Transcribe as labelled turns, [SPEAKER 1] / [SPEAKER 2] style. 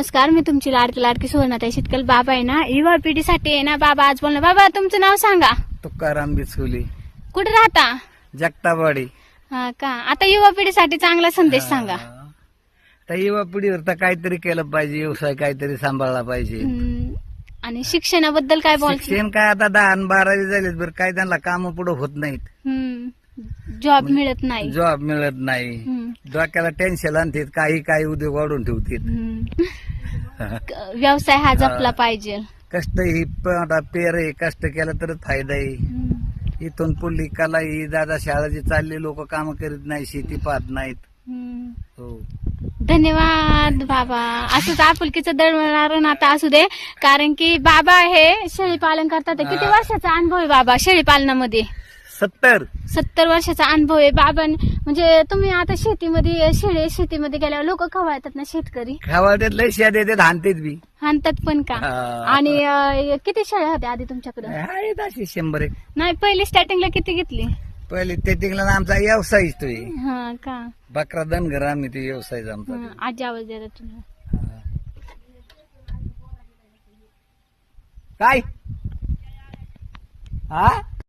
[SPEAKER 1] नमस्कार मी तुमची लाडकी लाडकी सुवर्णाताई शितकल बाबा आहे ना? युवा पिढीसाठी आहे ना बाबा आज बोलणार बाबा तुमचं नाव सांगा.
[SPEAKER 2] तुकाराम बिचुली.
[SPEAKER 1] कुठे राहता?
[SPEAKER 2] जगतावाडी
[SPEAKER 1] हा का? आता युवा पिढीसाठी चांगला संदेश सांगा.
[SPEAKER 2] तर युवा पिढीवर तर काहीतरी केलं पाहिजे व्यवसाय काहीतरी सांभाळला पाहिजे.
[SPEAKER 1] हम्म, आणि शिक्षणाबद्दल काय बोल
[SPEAKER 2] शिक्षण काय आता दहा आणि बारावी झालेत बरं काय त्यांना काम पुढे होत नाहीत.
[SPEAKER 1] जॉब मिळत नाही.
[SPEAKER 2] जॉब मिळत नाही.
[SPEAKER 1] हम्म,
[SPEAKER 2] डोक्याला टेन्शन आणतात काही काही उद्योग वाढून ठेवतात.
[SPEAKER 1] हम्म. व्यवसाय हा जपला पाहिजे.
[SPEAKER 2] कष्ट ही पेर आहे कष्ट केलं तरच फायदा आहे इथून पुढली कला ही दादा शाळा जी चालली लोक काम करीत नाही शेती पाहत नाहीत. हो.
[SPEAKER 1] धन्यवाद बाबा. असंच आपुलकीचं दळणारण आता असू दे. कारण की बाबा हे शेळी पालन करतात. किती. वर्षाचा अनुभव आहे बाबा शेळी पालनामध्ये
[SPEAKER 2] सत्तर.
[SPEAKER 1] सत्तर वर्षाचा अनुभव आहे बाबा म्हणजे तुम्ही आता शेतीमध्ये शेळी शेतीमध्ये गेल्यावर लोक खवळतात ना शेतकरी?
[SPEAKER 2] खावाड्यात लय शेत येतात हानतेत बी.
[SPEAKER 1] हाणतात पण का. आणि अं, किती शेळ्या होत्या आधी तुमच्याकडे?
[SPEAKER 2] आहेत अशी शंभर एक.
[SPEAKER 1] नाही पहिली स्टार्टिंगला किती घेतली?
[SPEAKER 2] पहिले ते टिंगला आमचा व्यवसाय तो आहे.
[SPEAKER 1] हा का?
[SPEAKER 2] बकरा धनगर आम्ही ते व्यवसाय आमचा
[SPEAKER 1] हं, आजी आवाज देतात तुम्हाला.
[SPEAKER 2] काय? हा?